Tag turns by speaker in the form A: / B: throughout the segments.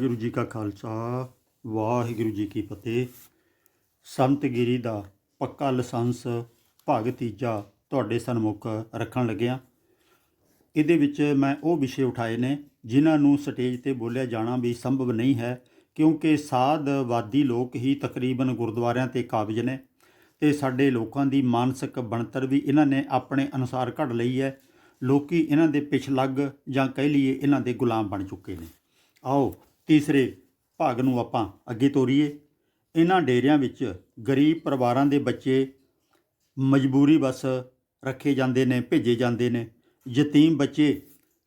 A: ਵਾਹਿਗੁਰੂ ਜੀ ਕਾ ਖਾਲਸਾ, ਵਾਹਿਗੁਰੂ ਜੀ ਕੀ ਫਤਿਹ। ਸੰਤ ਗਿਰੀ ਦਾ ਪੱਕਾ ਲਾਇਸੈਂਸ ਭਾਗ ਤੀਜਾ ਤੁਹਾਡੇ ਸਨਮੁਖ ਰੱਖਣ ਲੱਗਿਆ। ਇਹਦੇ ਵਿੱਚ ਮੈਂ ਉਹ ਵਿਸ਼ੇ ਉਠਾਏ ਨੇ ਜਿਨ੍ਹਾਂ ਨੂੰ ਸਟੇਜ ਤੇ ਬੋਲਿਆ ਜਾਣਾ ਵੀ ਸੰਭਵ ਨਹੀਂ ਹੈ, ਕਿਉਂਕਿ ਸਾਧਵਾਦੀ ਲੋਕ ਹੀ ਤਕਰੀਬਨ ਗੁਰਦੁਆਰਿਆਂ ਤੇ ਕਾਬਜ ਨੇ ਤੇ ਸਾਡੇ ਲੋਕਾਂ ਦੀ ਮਾਨਸਿਕ ਬਣਤਰ ਵੀ ਇਹਨਾਂ ਨੇ ਆਪਣੇ ਅਨੁਸਾਰ ਘੜ ਲਈ ਹੈ। ਲੋਕੀ ਇਹਨਾਂ ਦੇ ਪਿਛਲੱਗ ਜਾਂ ਕਹਿ ਲਈਏ ਇਹਨਾਂ ਦੇ ਗੁਲਾਮ ਬਣ ਚੁੱਕੇ ਨੇ। ਆਓ ਤੀਸਰੇ ਭਾਗ ਨੂੰ ਆਪਾਂ ਅੱਗੇ ਤੋਰੀਏ। ਇਹਨਾਂ ਡੇਰਿਆਂ ਵਿੱਚ ਗਰੀਬ ਪਰਿਵਾਰਾਂ ਦੇ ਬੱਚੇ ਮਜਬੂਰੀ ਬਸ ਰੱਖੇ ਜਾਂਦੇ ਨੇ, ਭੇਜੇ ਜਾਂਦੇ ਨੇ। ਯਤੀਮ ਬੱਚੇ,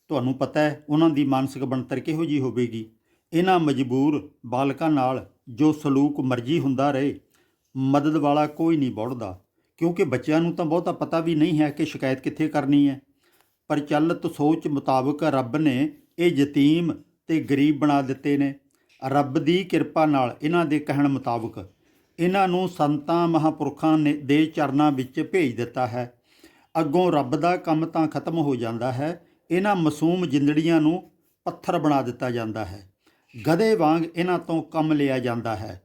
A: ਤੁਹਾਨੂੰ ਪਤਾ ਹੈ, ਉਹਨਾਂ ਦੀ ਮਾਨਸਿਕ ਬਣਤਰ ਕਿਹੋ ਜੀ ਹੋਵੇਗੀ। ਇਹਨਾਂ ਮਜਬੂਰ ਬਾਲਕਾਂ ਨਾਲ ਜੋ ਸਲੂਕ ਮਰਜ਼ੀ ਹੁੰਦਾ ਰਹੇ, ਮਦਦ ਵਾਲਾ ਕੋਈ ਨਹੀਂ ਬੋੜਦਾ। ਕਿਉਂਕਿ ਬੱਚਿਆਂ ਨੂੰ ਤਾਂ ਬਹੁਤਾ ਪਤਾ ਵੀ ਨਹੀਂ ਹੈ ਕਿ ਸ਼ਿਕਾਇਤ ਕਿੱਥੇ ਕਰਨੀ ਹੈ। ਪ੍ਰਚਲਿਤ ਸੋਚ ਮੁਤਾਬਕ ਰੱਬ ਨੇ ਇਹ ਯਤੀਮ ਤੇ ਗਰੀਬ ਬਣਾ ਦਿੱਤੇ ਨੇ। ਰੱਬ ਦੀ ਕਿਰਪਾ ਨਾਲ ਇਹਨਾਂ ਦੇ ਕਹਿਣ ਮੁਤਾਬਕ ਇਹਨਾਂ ਨੂੰ ਸੰਤਾਂ ਮਹਾਪੁਰਖਾਂ ਨੇ ਦੇ ਚਰਨਾਂ ਵਿੱਚ ਭੇਜ ਦਿੱਤਾ ਹੈ। ਅੱਗੋਂ ਰੱਬ ਦਾ ਕੰਮ ਤਾਂ ਖਤਮ ਹੋ ਜਾਂਦਾ ਹੈ। ਇਹਨਾਂ ਮਾਸੂਮ ਜਿੰਦੜੀਆਂ ਨੂੰ ਪੱਥਰ ਬਣਾ ਦਿੱਤਾ ਜਾਂਦਾ ਹੈ। ਗਧੇ ਵਾਂਗ ਇਹਨਾਂ ਤੋਂ ਕੰਮ ਲਿਆ ਜਾਂਦਾ ਹੈ।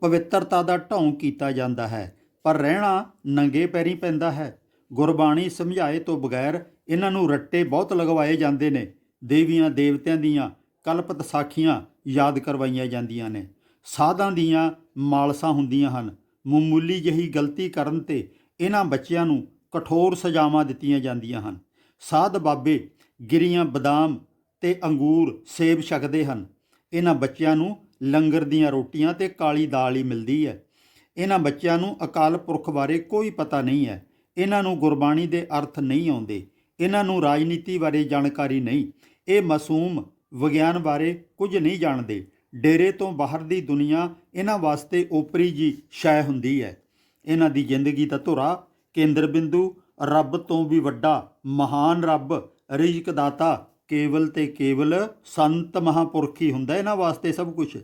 A: ਪਵਿੱਤਰਤਾ ਦਾ ਢੌਂ ਕੀਤਾ ਜਾਂਦਾ ਹੈ। ਪਰ ਰਹਿਣਾ ਨੰਗੇ ਪੈਰੀ ਪੈਂਦਾ ਹੈ। ਗੁਰਬਾਣੀ ਸਮਝਾਏ ਤੋਂ ਬਗੈਰ ਇਹਨਾਂ ਨੂੰ ਰੱਟੇ ਬਹੁਤ ਲਗਵਾਏ ਜਾਂਦੇ ਨੇ। ਦੇਵੀਆਂ ਦੇਵਤਿਆਂ ਦੀਆਂ ਕਲਪਤ ਸਾਖੀਆਂ ਯਾਦ ਕਰਵਾਈਆਂ ਜਾਂਦੀਆਂ ਨੇ। ਸਾਧਾਂ ਦੀਆਂ ਮਾਲਸਾਂ ਹੁੰਦੀਆਂ ਹਨ। ਮਾਮੂਲੀ ਜਿਹੀ ਗਲਤੀ ਕਰਨ ਤੇ ਇਹਨਾਂ ਬੱਚਿਆਂ ਨੂੰ ਕਠੋਰ ਸਜ਼ਾਵਾਂ ਦਿੱਤੀਆਂ ਜਾਂਦੀਆਂ ਹਨ। ਸਾਧ ਬਾਬੇ ਗਿਰੀਆਂ ਬਦਾਮ ਤੇ ਅੰਗੂਰ ਸੇਬ ਛਕਦੇ ਹਨ। ਇਹਨਾਂ ਬੱਚਿਆਂ ਨੂੰ ਲੰਗਰ ਦੀਆਂ ਰੋਟੀਆਂ ਤੇ ਕਾਲੀ ਦਾਲ ਹੀ ਮਿਲਦੀ ਹੈ। ਇਹਨਾਂ ਬੱਚਿਆਂ ਨੂੰ ਅਕਾਲ ਪੁਰਖ ਬਾਰੇ ਕੋਈ ਪਤਾ ਨਹੀਂ ਹੈ। ਇਹਨਾਂ ਨੂੰ ਗੁਰਬਾਣੀ ਦੇ ਅਰਥ ਨਹੀਂ ਆਉਂਦੇ। ਇਹਨਾਂ ਨੂੰ ਰਾਜਨੀਤੀ ਬਾਰੇ ਜਾਣਕਾਰੀ ਨਹੀਂ। ਇਹ ਮਾਸੂਮ ਵਿਗਿਆਨ ਬਾਰੇ ਕੁਝ ਨਹੀਂ ਜਾਣਦੇ। ਡੇਰੇ ਤੋਂ ਬਾਹਰ ਦੀ ਦੁਨੀਆ ਇਹਨਾਂ ਵਾਸਤੇ ਓਪਰੀ ਜੀ ਸ਼ੈ ਹੁੰਦੀ ਹੈ। ਇਹਨਾਂ ਦੀ ਜ਼ਿੰਦਗੀ ਦਾ ਧੁਰਾ ਕੇਂਦਰ ਬਿੰਦੂ, ਰੱਬ ਤੋਂ ਵੀ ਵੱਡਾ ਮਹਾਨ ਰੱਬ ਰਿਜ਼ਕ ਦਾਤਾ ਕੇਵਲ ਤੇ ਕੇਵਲ ਸੰਤ ਮਹਾਪੁਰਖ ਹੀ ਹੁੰਦਾ ਇਹਨਾਂ ਵਾਸਤੇ ਸਭ ਕੁਝ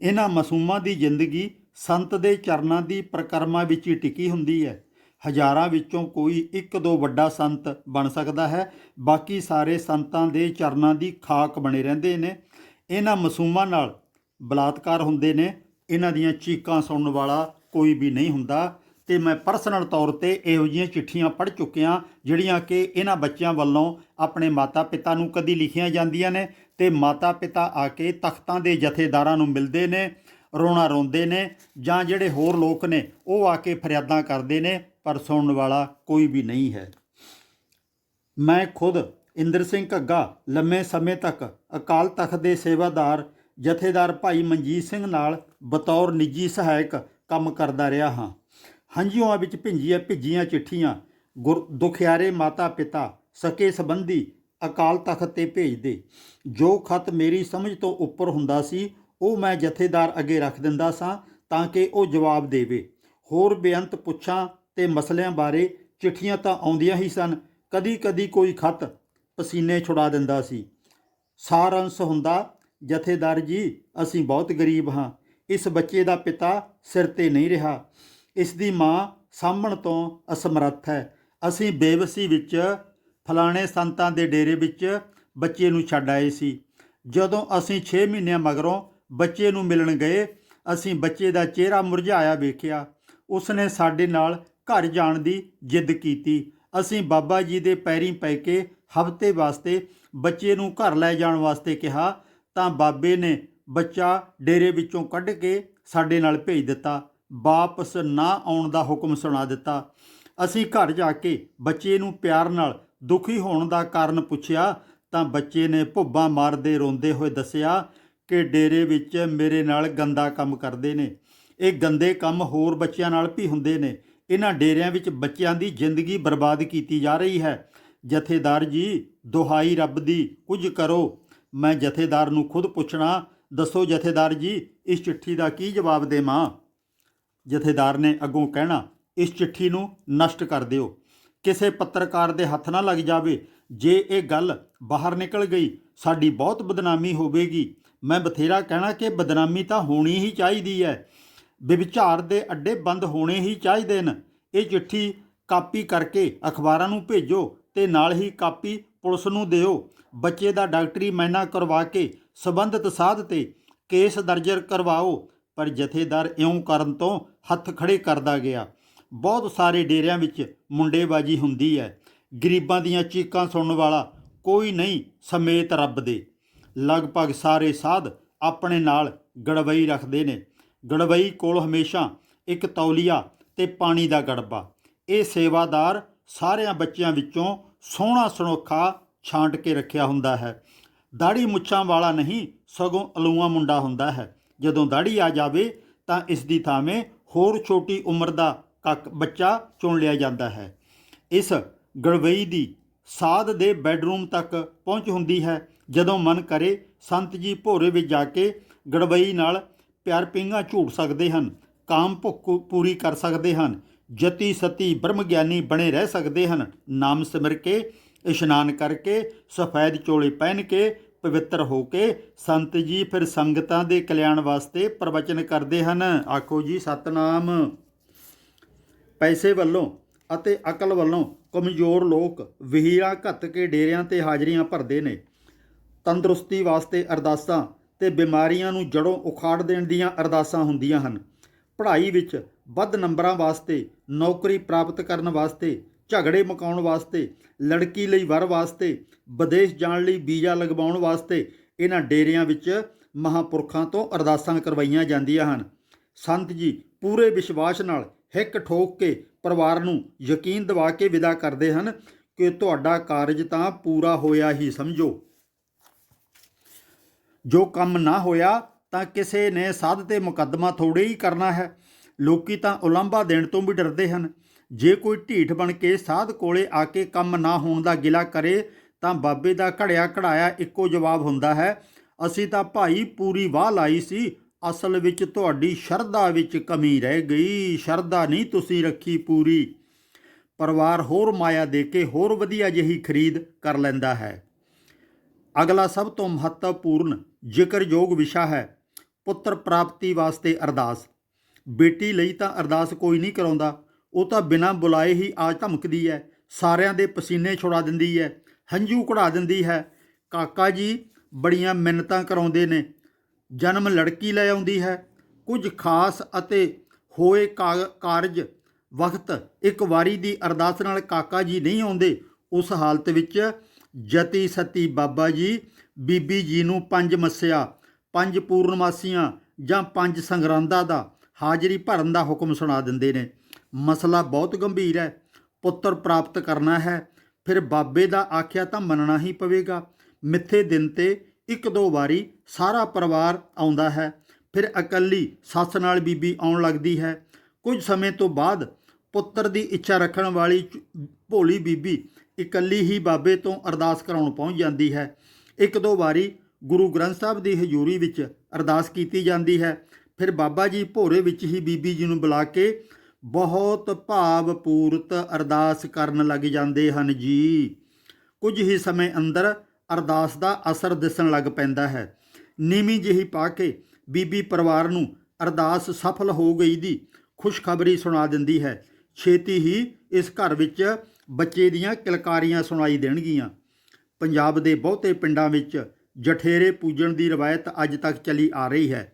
A: ਇਹਨਾਂ ਮਾਸੂਮਾਂ ਦੀ ਜ਼ਿੰਦਗੀ ਸੰਤ ਦੇ ਚਰਨਾਂ ਦੀ ਪ੍ਰਕਰਮਾ ਵਿੱਚ ਹੀ ਟਿਕੀ ਹੁੰਦੀ ਹੈ। ਹਜ਼ਾਰਾਂ ਵਿੱਚੋਂ ਕੋਈ ਇੱਕ ਦੋ ਵੱਡਾ ਸੰਤ ਬਣ ਸਕਦਾ ਹੈ। ਬਾਕੀ ਸਾਰੇ ਸੰਤਾਂ ਦੇ ਚਰਨਾਂ ਦੀ ਖਾਕ ਬਣੇ ਰਹਿੰਦੇ ਨੇ। ਇਹਨਾਂ ਮਾਸੂਮਾਂ ਨਾਲ ਬਲਾਤਕਾਰ ਹੁੰਦੇ ਨੇ। ਇਹਨਾਂ ਦੀਆਂ ਚੀਕਾਂ ਸੁਣਨ ਵਾਲਾ ਕੋਈ ਵੀ ਨਹੀਂ ਹੁੰਦਾ। ਤੇ ਮੈਂ ਪਰਸਨਲ ਤੌਰ ਤੇ ਇਹੋ ਜਿਹੀਆਂ ਚਿੱਠੀਆਂ ਪੜ੍ਹ ਚੁੱਕਿਆ, ਜਿਹੜੀਆਂ ਕਿ ਇਹਨਾਂ ਬੱਚਿਆਂ ਵੱਲੋਂ ਆਪਣੇ ਮਾਤਾ-ਪਿਤਾ ਨੂੰ ਕਦੀ ਲਿਖੀਆਂ ਜਾਂਦੀਆਂ ਨੇ ਤੇ ਮਾਤਾ-ਪਿਤਾ ਆ ਕੇ ਤਖਤਾਂ ਦੇ ਜਥੇਦਾਰਾਂ ਨੂੰ ਮਿਲਦੇ ਨੇ, ਰੋਣਾ ਰੋਂਦੇ ਨੇ ਜਾਂ ਜਿਹੜੇ ਹੋਰ ਲੋਕ ਨੇ, ਉਹ ਆ ਕੇ ਫਰਿਆਦਾਂ ਕਰਦੇ ਨੇ। ਪਰ ਸੁਣਨ ਵਾਲਾ ਕੋਈ ਵੀ ਨਹੀਂ ਹੈ। ਮੈਂ ਖੁਦ ਇੰਦਰ ਸਿੰਘ ਘੱਗਾ ਲੰਮੇ ਸਮੇਂ ਤੱਕ ਅਕਾਲ ਤਖਤ ਦੇ ਸੇਵਾਦਾਰ, ਜਥੇਦਾਰ ਭਾਈ ਮਨਜੀਤ ਸਿੰਘ ਨਾਲ ਬਤੌਰ ਨਿੱਜੀ ਸਹਾਇਕ ਕੰਮ ਕਰਦਾ ਰਿਹਾ ਹਾਂ। ਹੰਝੂਆਂ ਵਿੱਚ ਭਿੰਜੀਆਂ ਭਿੱਜੀਆਂ ਚਿੱਠੀਆਂ ਗੁਰ ਦੁਖਿਆਰੇ ਮਾਤਾ ਪਿਤਾ ਸਕੇ ਸੰਬੰਧੀ ਅਕਾਲ ਤਖਤ ਤੇ ਭੇਜਦੇ। ਜੋ ਖਤ ਮੇਰੀ ਸਮਝ ਤੋਂ ਉੱਪਰ ਹੁੰਦਾ ਸੀ, ਉਹ ਮੈਂ ਜਥੇਦਾਰ ਅੱਗੇ ਰੱਖ ਦਿੰਦਾ ਸਾਂ ਤਾਂ ਕਿ ਉਹ ਜਵਾਬ ਦੇਵੇ। ਹੋਰ ਬੇਅੰਤ ਪੁੱਛਾਂ ਤੇ ਮਸਲਿਆਂ ਬਾਰੇ ਚਿੱਠੀਆਂ ਤਾਂ ਆਉਂਦੀਆਂ ਹੀ ਸਨ। ਕਦੀ ਕਦੀ ਕੋਈ ਖਤ ਪਸੀਨੇ ਛੁਡਾ ਦਿੰਦਾ ਸੀ। ਸਾਰ ਅੰਸ ਹੁੰਦਾ, ਜਥੇਦਾਰ ਜੀ, ਅਸੀਂ ਬਹੁਤ ਗਰੀਬ ਹਾਂ। ਇਸ ਬੱਚੇ ਦਾ ਪਿਤਾ ਸਿਰ ਤੇ ਨਹੀਂ ਰਿਹਾ। ਇਸ ਦੀ ਮਾਂ ਸਾਂਭਣ ਤੋਂ ਅਸਮਰੱਥ ਹੈ। ਅਸੀਂ ਬੇਵਸੀ ਵਿੱਚ ਫਲਾਣੇ ਸੰਤਾਂ ਦੇ ਡੇਰੇ ਵਿੱਚ ਬੱਚੇ ਨੂੰ ਛੱਡ ਆਏ ਸੀ। ਜਦੋਂ ਅਸੀਂ 6 ਮਹੀਨਿਆਂ ਮਗਰੋਂ ਬੱਚੇ ਨੂੰ ਮਿਲਣ ਗਏ, ਅਸੀਂ ਬੱਚੇ ਦਾ ਚਿਹਰਾ ਮੁਰਝਾਇਆ ਵੇਖਿਆ। ਉਸਨੇ ਸਾਡੇ ਨਾਲ ਘਰ ਜਾਣ ਦੀ ਜਿੱਦ ਕੀਤੀ। ਅਸੀਂ ਬਾਬਾ ਜੀ ਦੇ ਪੈਰੀਂ ਪੈ ਕੇ ਹਫ਼ਤੇ ਵਾਸਤੇ ਬੱਚੇ ਨੂੰ ਘਰ ਲੈ ਜਾਣ ਵਾਸਤੇ ਕਿਹਾ, ਤਾਂ ਬਾਬੇ ਨੇ ਬੱਚਾ ਡੇਰੇ ਵਿੱਚੋਂ ਕੱਢ ਕੇ ਸਾਡੇ ਨਾਲ ਭੇਜ ਦਿੱਤਾ। ਵਾਪਸ ਨਾ ਆਉਣ ਦਾ ਹੁਕਮ ਸੁਣਾ ਦਿੱਤਾ। ਅਸੀਂ ਘਰ ਜਾ ਕੇ ਬੱਚੇ ਨੂੰ ਪਿਆਰ ਨਾਲ ਦੁਖੀ ਹੋਣ ਦਾ ਕਾਰਨ ਪੁੱਛਿਆ, ਤਾਂ ਬੱਚੇ ਨੇ ਭੁੱਬਾਂ ਮਾਰਦੇ ਰੋਂਦੇ ਹੋਏ ਦੱਸਿਆ ਕਿ ਡੇਰੇ ਵਿੱਚ ਮੇਰੇ ਨਾਲ ਗੰਦਾ ਕੰਮ ਕਰਦੇ ਨੇ। ਇਹ ਗੰਦੇ ਕੰਮ ਹੋਰ ਬੱਚਿਆਂ ਨਾਲ ਵੀ ਹੁੰਦੇ ਨੇ। ਇਹਨਾਂ ਡੇਰਿਆਂ ਵਿੱਚ ਬੱਚਿਆਂ ਦੀ ਜ਼ਿੰਦਗੀ ਬਰਬਾਦ ਕੀਤੀ ਜਾ ਰਹੀ ਹੈ। ਜਥੇਦਾਰ ਜੀ, ਦੁਹਾਈ ਰੱਬ ਦੀ ਕੁਝ ਕਰੋ। ਮੈਂ ਜਥੇਦਾਰ ਨੂੰ ਖੁਦ ਪੁੱਛਣਾ, ਦੱਸੋ ਜਥੇਦਾਰ ਜੀ, ਇਸ ਚਿੱਠੀ ਦਾ ਕੀ ਜਵਾਬ ਦੇਵਾਂ? ਜਥੇਦਾਰ ਨੇ ਅੱਗੋਂ ਕਹਿਣਾ, ਇਸ ਚਿੱਠੀ ਨੂੰ ਨਸ਼ਟ ਕਰ ਦਿਓ। ਕਿਸੇ ਪੱਤਰਕਾਰ ਦੇ ਹੱਥ ਨਾ ਲੱਗ ਜਾਵੇ। ਜੇ ਇਹ ਗੱਲ ਬਾਹਰ ਨਿਕਲ ਗਈ, ਸਾਡੀ ਬਹੁਤ ਬਦਨਾਮੀ ਹੋਵੇਗੀ। ਮੈਂ ਬਥੇਰਾ ਕਹਿਣਾ ਕਿ ਬਦਨਾਮੀ ਤਾਂ ਹੋਣੀ ਹੀ ਚਾਹੀਦੀ ਹੈ। ਵਿਭਚਾਰ ਦੇ ਅੱਡੇ ਬੰਦ ਹੋਣੇ ਹੀ ਚਾਹੀਦੇ ਨੇ ਇਹ ਚਿੱਠੀ ਕਾਪੀ ਕਰਕੇ ਅਖਬਾਰਾਂ ਨੂੰ ਭੇਜੋ ਤੇ ਨਾਲ ਹੀ ਕਾਪੀ ਪੁਲਿਸ ਨੂੰ ਦਿਓ। ਬੱਚੇ ਦਾ ਡਾਕਟਰੀ ਮੈਨਾ ਕਰਵਾ ਕੇ ਸਬੰਧਤ ਸਾਧ ਤੇ ਕੇਸ ਦਰਜ ਕਰਵਾਓ, ਪਰ ਜਥੇਦਾਰ ਇਉਂ ਕਰਨ ਤੋਂ ਹੱਥ ਖੜੇ ਕਰਦਾ ਗਿਆ। ਬਹੁਤ ਸਾਰੇ ਡੇਰਿਆਂ ਵਿੱਚ ਮੁੰਡੇਬਾਜੀ ਹੁੰਦੀ ਹੈ। ਗਰੀਬਾਂ ਦੀਆਂ ਚੀਕਾਂ ਸੁਣਨ ਵਾਲਾ ਕੋਈ ਨਹੀਂ ਸਮੇਤ ਰੱਬ ਦੇ। ਲਗਭਗ ਸਾਰੇ ਸਾਧ ਆਪਣੇ ਨਾਲ ਗੜਵਈ ਰੱਖਦੇ ਨੇ। ਗੜਬਈ ਕੋਲ ਹਮੇਸ਼ਾ ਇੱਕ ਤੌਲੀਆ ਤੇ ਪਾਣੀ ਦਾ ਗੜਬਾ। ਇਹ ਸੇਵਾਦਾਰ ਸਾਰਿਆਂ ਬੱਚਿਆਂ ਵਿੱਚੋਂ ਸੋਹਣਾ ਸੁਨੱਖਾ ਛਾਂਟ ਕੇ ਰੱਖਿਆ ਹੁੰਦਾ ਹੈ। ਦਾੜੀ ਮੁੱਛਾਂ ਵਾਲਾ ਨਹੀਂ, ਸਗੋਂ ਅਲੂਆ ਮੁੰਡਾ ਹੁੰਦਾ ਹੈ। ਜਦੋਂ ਦਾੜੀ ਆ ਜਾਵੇ ਤਾਂ ਇਸ ਦੀ ਥਾਵੇਂ ਹੋਰ ਛੋਟੀ ਉਮਰ ਦਾ ਕੱਕ ਬੱਚਾ ਚੁਣ ਲਿਆ ਜਾਂਦਾ ਹੈ। ਇਸ ਗੜਵਈ ਦੀ ਸਾਧ ਦੇ ਬੈੱਡਰੂਮ ਤੱਕ ਪਹੁੰਚ ਹੁੰਦੀ ਹੈ। ਜਦੋਂ ਮਨ ਕਰੇ ਸੰਤ ਜੀ ਭੋਰੇ ਵਿੱਚ ਜਾ ਕੇ ਗੜਵਈ ਨਾਲ ਪਿਆਰ ਪਿੰਗਾ ਝੂਟ ਸਕਦੇ ਹਨ, ਕਾਮ ਭੁੱਖ ਪੂਰੀ ਕਰ ਸਕਦੇ ਹਨ, ਜਤੀ ਸਤੀ ਬ੍ਰਹਮ ਗਿਆਨੀ ਬਣੇ ਰਹਿ ਸਕਦੇ ਹਨ, ਨਾਮ ਸਿਮਰ ਕੇ, ਇਸ਼ਨਾਨ ਕਰਕੇ ਸਫੈਦ ਚੋਲੇ ਪਹਿਨ ਕੇ, ਪਵਿੱਤਰ ਹੋ ਕੇ, ਸੰਤ ਜੀ ਫਿਰ ਸੰਗਤਾਂ ਦੇ ਕਲਿਆਣ ਵਾਸਤੇ ਪ੍ਰਵਚਨ ਕਰਦੇ ਹਨ। ਆਖੋ ਜੀ, ਸਤਨਾਮ। ਪੈਸੇ ਵੱਲੋਂ ਅਤੇ ਅਕਲ ਵੱਲੋਂ ਕਮਜ਼ੋਰ ਲੋਕ ਵਹੀਰਾਂ ਘੱਤ ਕੇ ਡੇਰਿਆਂ ਤੇ ਹਾਜ਼ਰੀਆਂ ਭਰਦੇ ਨੇ। ਤੰਦਰੁਸਤੀ ਵਾਸਤੇ ਅਰਦਾਸਾਂ ਤੇ ਬਿਮਾਰੀਆਂ ਨੂੰ ਜੜੋਂ ਉਖਾੜ ਦੇਣ ਦੀਆਂ ਅਰਦਾਸਾਂ ਹੁੰਦੀਆਂ ਹਨ। ਪੜ੍ਹਾਈ ਵਿੱਚ ਵੱਧ ਨੰਬਰਾਂ ਵਾਸਤੇ, ਨੌਕਰੀ ਪ੍ਰਾਪਤ ਕਰਨ ਵਾਸਤੇ, ਝਗੜੇ ਮੁਕਾਉਣ ਵਾਸਤੇ, ਲੜਕੀ ਲਈ ਵਰ ਵਾਸਤੇ, ਵਿਦੇਸ਼ ਜਾਣ ਲਈ ਵੀਜ਼ਾ ਲਗਵਾਉਣ ਵਾਸਤੇ ਇਹਨਾਂ ਡੇਰਿਆਂ ਵਿੱਚ ਮਹਾਪੁਰਖਾਂ ਤੋਂ ਅਰਦਾਸਾਂ ਕਰਵਾਈਆਂ ਜਾਂਦੀਆਂ ਹਨ। ਸੰਤ ਜੀ ਪੂਰੇ ਵਿਸ਼ਵਾਸ ਨਾਲ ਹਿੱਕ ਠੋਕ ਕੇ ਪਰਿਵਾਰ ਨੂੰ ਯਕੀਨ ਦਿਵਾ ਕੇ ਵਿਦਾ ਕਰਦੇ ਹਨ ਕਿ ਤੁਹਾਡਾ ਕਾਰਜ ਤਾਂ ਪੂਰਾ ਹੋਇਆ ਹੀ ਸਮਝੋ। ਜੋ ਕੰਮ ਨਾ ਹੋਇਆ ਤਾਂ ਕਿਸੇ ਨੇ ਸਾਧ ਤੇ ਮੁਕੱਦਮਾ ਥੋੜੇ ਹੀ ਕਰਨਾ ਹੈ। ਲੋਕੀ ਤਾਂ ਉਲੰਭਾ ਦੇਣ ਤੋਂ ਵੀ ਡਰਦੇ ਹਨ। ਜੇ ਕੋਈ ਢੀਠ ਬਣ ਕੇ ਸਾਧ ਕੋਲੇ ਆ ਕੇ ਕੰਮ ਨਾ ਹੋਣ ਦਾ ਗਿਲਾ ਕਰੇ ਤਾਂ ਬਾਬੇ ਦਾ ਘੜਿਆ ਘੜਾਇਆ ਇੱਕੋ ਜਵਾਬ ਹੁੰਦਾ ਹੈ, ਅਸੀਂ ਤਾਂ ਭਾਈ ਪੂਰੀ ਵਾਹ ਲਾਈ ਸੀ, ਅਸਲ ਵਿੱਚ ਤੁਹਾਡੀ ਸ਼ਰਧਾ ਵਿੱਚ ਕਮੀ ਰਹਿ ਗਈ, ਸ਼ਰਧਾ ਨਹੀਂ ਤੁਸੀਂ ਰੱਖੀ ਪੂਰੀ। ਪਰਿਵਾਰ ਹੋਰ ਮਾਇਆ ਦੇ ਕੇ ਹੋਰ ਵਧੀਆ ਜਿਹੀ ਖਰੀਦ ਕਰ ਲੈਂਦਾ ਹੈ। ਅਗਲਾ ਸਭ ਤੋਂ ਮਹੱਤਵਪੂਰਨ ਜ਼ਿਕਰਯੋਗ ਵਿਸ਼ਾ ਹੈ। ਪੁੱਤਰ ਪ੍ਰਾਪਤੀ ਵਾਸਤੇ ਅਰਦਾਸ। ਬੇਟੀ ਲਈ ਤਾਂ ਅਰਦਾਸ ਕੋਈ ਨਹੀਂ ਕਰਾਉਂਦਾ। ਉਹ ਤਾਂ ਬਿਨਾਂ ਬੁਲਾਏ ਹੀ ਆ ਧਮਕਦੀ ਹੈ। ਸਾਰਿਆਂ ਦੇ ਪਸੀਨੇ ਛੁਡਾ ਦਿੰਦੀ ਹੈ। ਹੰਝੂ ਕਢਾ ਦਿੰਦੀ ਹੈ। ਕਾਕਾ ਜੀ, ਬੜੀਆਂ ਮਿੰਨਤਾਂ ਕਰਾਉਂਦੇ ਨੇ। ਜਨਮ ਲੜਕੀ ਲੈ ਆਉਂਦੀ ਹੈ। ਕੁਝ ਖਾਸ ਅਤੇ ਹੋਏ ਕਾ- ਕਾਰਜ ਵਕਤ ਇੱਕ ਵਾਰੀ ਦੀ ਅਰਦਾਸ ਨਾਲ ਕਾਕਾ ਜੀ ਨਹੀਂ ਆਉਂਦੇ। ਉਸ ਹਾਲਤ ਵਿੱਚ ਜਤੀ ਸਤੀ ਬਾਬਾ ਜੀ ਬੀਬੀ ਜੀ ਨੂੰ ਪੰਜ ਮੱਸਿਆ, ਪੰਜ ਪੂਰਨਮਾਸੀਆਂ ਜਾਂ ਪੰਜ ਸੰਗਰਾਂਦਾਂ ਦਾ ਹਾਜ਼ਰੀ ਭਰਨ ਦਾ ਹੁਕਮ ਸੁਣਾ ਦਿੰਦੇ ਨੇ। ਮਸਲਾ ਬਹੁਤ ਗੰਭੀਰ ਹੈ। ਪੁੱਤਰ ਪ੍ਰਾਪਤ ਕਰਨਾ ਹੈ। ਫਿਰ ਬਾਬੇ ਦਾ ਆਖਿਆ ਤਾਂ ਮੰਨਣਾ ਹੀ ਪਵੇਗਾ। ਮਿੱਥੇ ਦਿਨ ਤੇ ਇੱਕ ਦੋ ਵਾਰੀ ਸਾਰਾ ਪਰਿਵਾਰ ਆਉਂਦਾ ਹੈ। ਫਿਰ ਇਕੱਲੀ ਸੱਸ ਨਾਲ ਬੀਬੀ ਆਉਣ ਲੱਗਦੀ ਹੈ। ਕੁਝ ਸਮੇਂ ਤੋਂ ਬਾਅਦ ਪੁੱਤਰ ਦੀ ਇੱਛਾ ਰੱਖਣ ਵਾਲੀ ਚ- ਭੋਲੀ ਬੀਬੀ ਇਕੱਲੀ ਹੀ ਬਾਬੇ ਤੋਂ ਅਰਦਾਸ ਕਰਾਉਣ ਪਹੁੰਚ ਜਾਂਦੀ ਹੈ। ਇੱਕ ਦੋ ਵਾਰੀ ਗੁਰੂ ਗ੍ਰੰਥ ਸਾਹਿਬ ਦੀ ਹਜ਼ੂਰੀ ਵਿੱਚ ਅਰਦਾਸ ਕੀਤੀ ਜਾਂਦੀ ਹੈ। ਫਿਰ ਬਾਬਾ ਜੀ ਭੋਰੇ ਵਿੱਚ ਹੀ ਬੀਬੀ ਜੀ ਨੂੰ ਬੁਲਾ ਕੇ ਬਹੁਤ ਭਾਵਪੂਰਤ ਅਰਦਾਸ ਕਰਨ ਲੱਗ ਜਾਂਦੇ ਹਨ ਜੀ। ਕੁਝ ਹੀ ਸਮੇਂ ਅੰਦਰ ਅਰਦਾਸ ਦਾ ਅਸਰ ਦਿਸਣ ਲੱਗ ਪੈਂਦਾ ਹੈ। ਨੀਵੀਂ ਜਿਹੀ ਪਾ ਕੇ ਬੀਬੀ ਪਰਿਵਾਰ ਨੂੰ ਅਰਦਾਸ ਸਫਲ ਹੋ ਗਈ ਦੀ ਖੁਸ਼ਖਬਰੀ ਸੁਣਾ ਦਿੰਦੀ ਹੈ। ਛੇਤੀ ਹੀ ਇਸ ਘਰ ਵਿੱਚ ਬੱਚੇ ਦੀਆਂ ਕਿਲਕਾਰੀਆਂ ਸੁਣਾਈ ਦੇਣਗੀਆਂ। ਪੰਜਾਬ ਦੇ ਬਹੁਤੇ ਪਿੰਡਾਂ ਵਿੱਚ ਜਠੇਰੇ ਪੂਜਣ ਦੀ ਰਵਾਇਤ ਅੱਜ ਤੱਕ ਚੱਲੀ ਆ ਰਹੀ ਹੈ।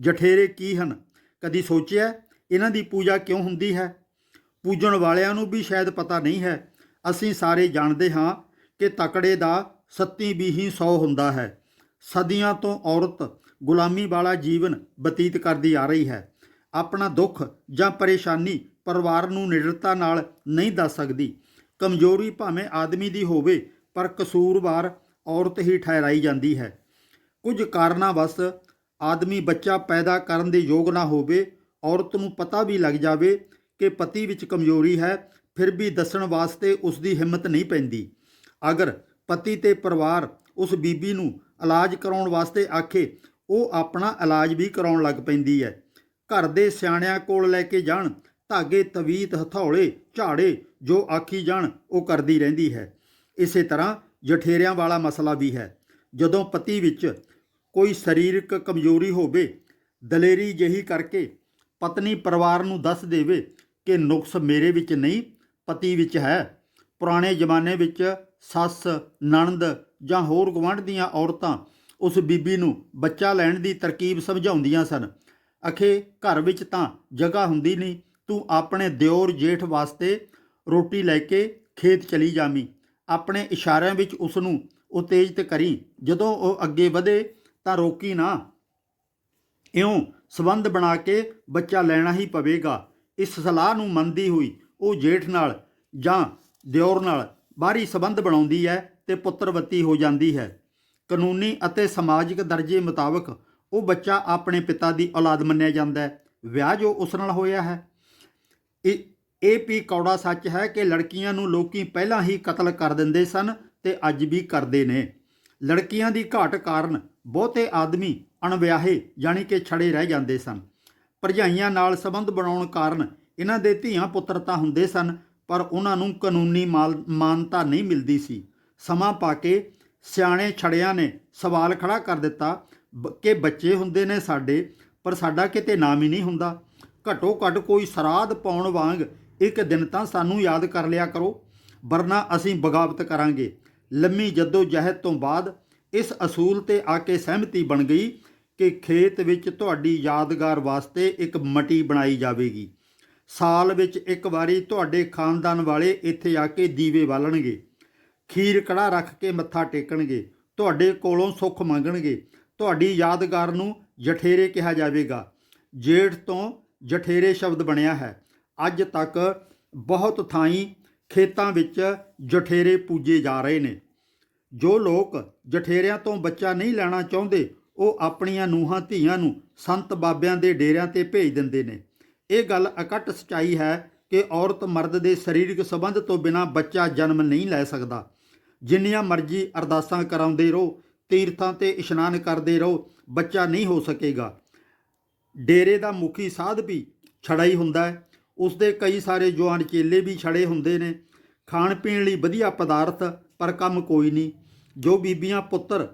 A: ਜਠੇਰੇ ਕੀ ਹਨ? ਕਦੀ ਸੋਚਿਆ ਇਹਨਾਂ ਦੀ ਪੂਜਾ ਕਿਉਂ ਹੁੰਦੀ ਹੈ? ਪੂਜਣ ਵਾਲਿਆਂ ਨੂੰ ਵੀ ਸ਼ਾਇਦ ਪਤਾ ਨਹੀਂ ਹੈ। ਅਸੀਂ ਸਾਰੇ ਜਾਣਦੇ ਹਾਂ ਕਿ ਤਕੜੇ ਦਾ ਸੱਤੀ ਵੀਹੀ 100 ਹੁੰਦਾ ਹੈ। ਸਦੀਆਂ ਤੋਂ ਔਰਤ ਗੁਲਾਮੀ ਵਾਲਾ ਜੀਵਨ ਬਤੀਤ ਕਰਦੀ ਆ ਰਹੀ ਹੈ। ਆਪਣਾ ਦੁੱਖ ਜਾਂ ਪਰੇਸ਼ਾਨੀ ਪਰਿਵਾਰ ਨੂੰ ਨਿਡਰਤਾ ਨਾਲ ਨਹੀਂ ਦੱਸ ਸਕਦੀ। ਕਮਜ਼ੋਰੀ ਭਾਵੇਂ ਆਦਮੀ ਦੀ ਹੋਵੇ ਪਰ ਕਸੂਰਵਾਰ ਔਰਤ ਹੀ ਠਹਿਰਾਈ ਜਾਂਦੀ ਹੈ। ਕੁਝ ਕਾਰਨਾਂ ਵਸ ਆਦਮੀ ਬੱਚਾ ਪੈਦਾ ਕਰਨ ਦੇ ਯੋਗ ਨਾ ਹੋਵੇ, ਔਰਤ ਨੂੰ ਪਤਾ ਵੀ ਲੱਗ ਜਾਵੇ ਕਿ ਪਤੀ ਵਿੱਚ ਕਮਜ਼ੋਰੀ ਹੈ, ਫਿਰ ਵੀ ਦੱਸਣ ਵਾਸਤੇ ਉਸ ਦੀ ਹਿੰਮਤ ਨਹੀਂ ਪੈਂਦੀ। ਅਗਰ ਪਤੀ ਤੇ ਪਰਿਵਾਰ ਉਸ ਬੀਬੀ ਨੂੰ ਇਲਾਜ ਕਰਾਉਣ ਵਾਸਤੇ ਆਖੇ, ਉਹ ਆਪਣਾ ਇਲਾਜ ਵੀ ਕਰਾਉਣ ਲੱਗ ਪੈਂਦੀ ਹੈ। ਘਰ ਦੇ ਸਿਆਣਿਆਂ ਕੋਲ ਲੈ ਕੇ ਜਾਣ, ਧਾਗੇ, ਤਵੀਤ ਹਥੌਲੇ ਝਾੜੇ ਜੋ ਆਖੀ ਜਾਣ, ਉਹ ਕਰਦੀ ਰਹਿੰਦੀ ਹੈ। ਇਸੇ ਤਰ੍ਹਾਂ ਜਠੇਰਿਆਂ ਵਾਲਾ ਮਸਲਾ ਵੀ ਹੈ। ਜਦੋਂ ਪਤੀ ਵਿੱਚ ਕੋਈ ਸਰੀਰਕ ਕਮਜ਼ੋਰੀ ਹੋਵੇ, ਦਲੇਰੀ ਜਿਹੀ ਕਰਕੇ ਪਤਨੀ ਪਰਿਵਾਰ ਨੂੰ ਦੱਸ ਦੇਵੇ ਕਿ ਨੁਕਸ ਮੇਰੇ ਵਿੱਚ ਨਹੀਂ, ਪਤੀ ਵਿੱਚ ਹੈ। ਪੁਰਾਣੇ ਜ਼ਮਾਨੇ ਵਿੱਚ ਸੱਸ, ਨਣਦ ਜਾਂ ਹੋਰ ਗੁਆਂਢ ਦੀਆਂ ਔਰਤਾਂ ਉਸ ਬੀਬੀ ਨੂੰ ਬੱਚਾ ਲੈਣ ਦੀ ਤਰਕੀਬ ਸਮਝਾਉਂਦੀਆਂ ਸਨ। ਅਖੇ, ਘਰ ਵਿੱਚ ਤਾਂ ਜਗ੍ਹਾ ਹੁੰਦੀ ਨਹੀਂ, ਤੂੰ ਆਪਣੇ ਦਿਓਰ ਜੇਠ ਵਾਸਤੇ ਰੋਟੀ ਲੈ ਕੇ ਖੇਤ ਚਲੀ ਜਾਵੀਂ। ਆਪਣੇ ਇਸ਼ਾਰਿਆਂ ਵਿੱਚ ਉਸ ਨੂੰ ਉਤੇਜਿਤ ਕਰੀ। ਜਦੋਂ ਉਹ ਅੱਗੇ ਵਧੇ ਤਾਂ ਰੋਕੀ ਨਾ। ਇਉਂ ਸਬੰਧ ਬਣਾ ਕੇ ਬੱਚਾ ਲੈਣਾ ਹੀ ਪਵੇਗਾ। ਇਸ ਸਲਾਹ ਨੂੰ ਮੰਨਦੀ ਹੋਈ ਉਹ ਜੇਠ ਨਾਲ ਜਾਂ ਦਿਓਰ ਨਾਲ ਬਾਹਰੀ ਸਬੰਧ ਬਣਾਉਂਦੀ ਹੈ ਤੇ ਪੁੱਤਰਵਤੀ ਹੋ ਜਾਂਦੀ ਹੈ। ਕਾਨੂੰਨੀ ਅਤੇ ਸਮਾਜਿਕ ਦਰਜੇ ਮੁਤਾਬਕ ਉਹ ਬੱਚਾ ਆਪਣੇ ਪਿਤਾ ਦੀ ਔਲਾਦ ਮੰਨਿਆ ਜਾਂਦਾ ਹੈ। ਵਿਆਹ ਜੋ ਉਸ ਨਾਲ ਹੋਇਆ ਹੈ। ਇਹ ਇਹ ਵੀ ਕੌੜਾ ਸੱਚ ਹੈ ਕਿ ਲੜਕੀਆਂ ਨੂੰ ਲੋਕੀ ਪਹਿਲਾਂ ਹੀ ਕਤਲ ਕਰ ਦਿੰਦੇ ਸਨ ਤੇ ਅੱਜ ਵੀ ਕਰਦੇ ਨੇ। ਲੜਕੀਆਂ ਦੀ ਘਾਟ ਕਾਰਨ ਬਹੁਤੇ ਆਦਮੀ ਅਣਵਿਆਹੇ ਯਾਨੀ ਕਿ ਛੜੇ ਰਹਿ ਜਾਂਦੇ ਸਨ। ਭਰਜਾਈਆਂ ਨਾਲ ਸੰਬੰਧ ਬਣਾਉਣ ਕਾਰਨ ਇਹਨਾਂ ਦੇ ਧੀਆਂ ਪੁੱਤਰ ਤਾਂ ਹੁੰਦੇ ਸਨ, ਪਰ ਉਹਨਾਂ ਨੂੰ ਕਾਨੂੰਨੀ ਮਾਲ- ਮਾਨਤਾ ਨਹੀਂ ਮਿਲਦੀ ਸੀ। ਸਮਾਂ ਪਾ ਕੇ ਸਿਆਣੇ ਛੜਿਆਂ ਨੇ ਸਵਾਲ ਖੜਾ ਕਰ ਦਿੱਤਾ ਬ- ਕਿ ਬੱਚੇ ਹੁੰਦੇ ਨੇ ਸਾਡੇ, ਪਰ ਸਾਡਾ ਕਿਤੇ ਨਾਮ ਹੀ ਨਹੀਂ ਹੁੰਦਾ। ਘੱਟੋ ਘੱਟ ਕੋਈ ਸਰਾਧ ਪਾਉਣ ਵਾਂਗ ਇੱਕ ਦਿਨ ਤਾਂ ਸਾਨੂੰ ਯਾਦ ਕਰ ਲਿਆ ਕਰੋ, ਵਰਨਾ ਅਸੀਂ ਬਗਾਵਤ ਕਰਾਂਗੇ। ਲੰਮੀ ਜੱਦੋ ਜਹਿਦ ਤੋਂ ਬਾਅਦ ਇਸ ਅਸੂਲ ਤੇ ਆ ਕੇ ਸਹਿਮਤੀ ਬਣ ਗਈ ਕਿ ਖੇਤ ਵਿੱਚ ਤੁਹਾਡੀ ਯਾਦਗਾਰ ਵਾਸਤੇ ਇੱਕ ਮਟੀ ਬਣਾਈ ਜਾਵੇਗੀ। ਸਾਲ ਵਿੱਚ ਇੱਕ ਵਾਰੀ ਤੁਹਾਡੇ ਖਾਨਦਾਨ ਵਾਲੇ ਇੱਥੇ ਆ ਕੇ ਦੀਵੇ ਬਾਲਣਗੇ, ਖੀਰ ਕੜਾ ਰੱਖ ਕੇ ਮੱਥਾ ਟੇਕਣਗੇ, ਤੁਹਾਡੇ ਕੋਲੋਂ ਸੁੱਖ ਮੰਗਣਗੇ। ਤੁਹਾਡੀ ਯਾਦਗਾਰ ਨੂੰ ਜਠੇਰੇ ਕਿਹਾ ਜਾਵੇਗਾ। ਜੇਠ ਤੋਂ ਜਠੇਰੇ ਸ਼ਬਦ ਬਣਿਆ ਹੈ। ਅੱਜ ਤੱਕ ਬਹੁਤ ਥਾਈਂ ਖੇਤਾਂ ਵਿੱਚ ਜਠੇਰੇ ਪੂਜੇ ਜਾ ਰਹੇ ਨੇ। ਜੋ ਲੋਕ ਜਠੇਰਿਆਂ ਤੋਂ ਬੱਚਾ ਨਹੀਂ ਲੈਣਾ ਚਾਹੁੰਦੇ, ਉਹ ਆਪਣੀਆਂ ਨੂੰਹਾਂ ਧੀਆਂ ਨੂੰ ਸੰਤ ਬਾਬਿਆਂ ਦੇ ਡੇਰਿਆਂ ਤੇ ਭੇਜ ਦਿੰਦੇ ਨੇ। ਇਹ ਗੱਲ ਅਕੱਟ ਸਚਾਈ ਹੈ ਕਿ ਔਰਤ ਮਰਦ ਦੇ ਸਰੀਰਕ ਸੰਬੰਧ ਤੋਂ ਬਿਨਾਂ ਬੱਚਾ ਜਨਮ ਨਹੀਂ ਲੈ ਸਕਦਾ। ਜਿੰਨੀਆਂ ਮਰਜ਼ੀ ਅਰਦਾਸਾਂ ਕਰਾਉਂਦੇ ਰਹੋ, ਤੀਰਥਾਂ ਤੇ ਇਸ਼ਨਾਨ ਕਰਦੇ ਰਹੋ, ਬੱਚਾ ਨਹੀਂ ਹੋ ਸਕੇਗਾ। ਡੇਰੇ ਦਾ ਮੁਖੀ ਸਾਧ ਵੀ ਛੜਾ ਹੀ ਹੁੰਦਾ ਹੈ। ਉਸ ਦੇ ਕਈ ਸਾਰੇ ਜਵਾਨ ਚੇਲੇ ਵੀ ਛੜੇ ਹੁੰਦੇ ਨੇ। ਖਾਣ ਪੀਣ ਲਈ ਵਧੀਆ ਪਦਾਰਥ, ਪਰ ਕੰਮ ਕੋਈ ਨਹੀਂ। ਜੋ ਬੀਬੀਆਂ ਪੁੱਤਰ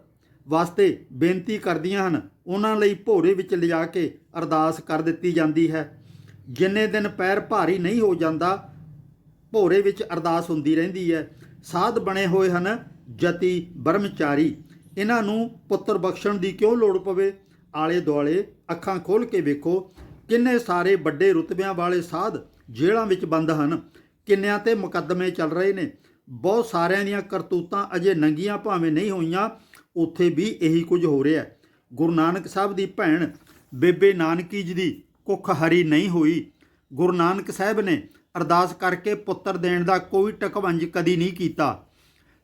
A: ਵਾਸਤੇ ਬੇਨਤੀ ਕਰਦੀਆਂ ਹਨ, ਉਹਨਾਂ ਲਈ ਭੋਰੇ ਵਿੱਚ ਲਿਜਾ ਕੇ ਅਰਦਾਸ ਕਰ ਦਿੱਤੀ ਜਾਂਦੀ ਹੈ। ਜਿੰਨੇ ਦਿਨ ਪੈਰ ਭਾਰੀ ਨਹੀਂ ਹੋ ਜਾਂਦਾ, ਭੋਰੇ ਵਿੱਚ ਅਰਦਾਸ ਹੁੰਦੀ ਰਹਿੰਦੀ ਹੈ। ਸਾਧ ਬਣੇ ਹੋਏ ਹਨ ਜਤੀ ਬ੍ਰਹਮਚਾਰੀ। ਇਹਨਾਂ ਨੂੰ ਪੁੱਤਰ ਬਖਸ਼ਣ ਦੀ ਕਿਉਂ ਲੋੜ ਪਵੇ? ਆਲੇ ਦੁਆਲੇ ਅੱਖਾਂ ਖੋਲ ਕੇ ਵੇਖੋ। ਕਿੰਨੇ ਸਾਰੇ ਵੱਡੇ ਰੁਤਬਿਆਂ ਵਾਲੇ ਸਾਧ ਜੇਲ੍ਹਾਂ ਵਿੱਚ ਬੰਦ ਹਨ? ਕਿੰਨਿਆਂ ਤੇ ਮੁਕੱਦਮੇ ਚੱਲ ਰਹੇ ਨੇ? ਬਹੁਤ ਸਾਰਿਆਂ ਦੀਆਂ ਕਰਤੂਤਾਂ ਅਜੇ ਨੰਗੀਆਂ ਭਾਵੇਂ ਨਹੀਂ ਹੋਈਆਂ, ਉੱਥੇ ਵੀ ਇਹੀ ਕੁਝ ਹੋ ਰਿਹਾ ਹੈ। ਗੁਰੂ ਨਾਨਕ ਸਾਹਿਬ ਦੀ ਭੈਣ ਬੇਬੇ ਨਾਨਕੀ ਜੀ ਦੀ ਕੁੱਖ ਹਰੀ ਨਹੀਂ ਹੋਈ। ਗੁਰੂ ਨਾਨਕ ਸਾਹਿਬ ਨੇ ਅਰਦਾਸ ਕਰਕੇ ਪੁੱਤਰ ਦੇਣ ਦਾ ਕੋਈ ਟਕਵੰਜ ਕਦੀ ਨਹੀਂ ਕੀਤਾ।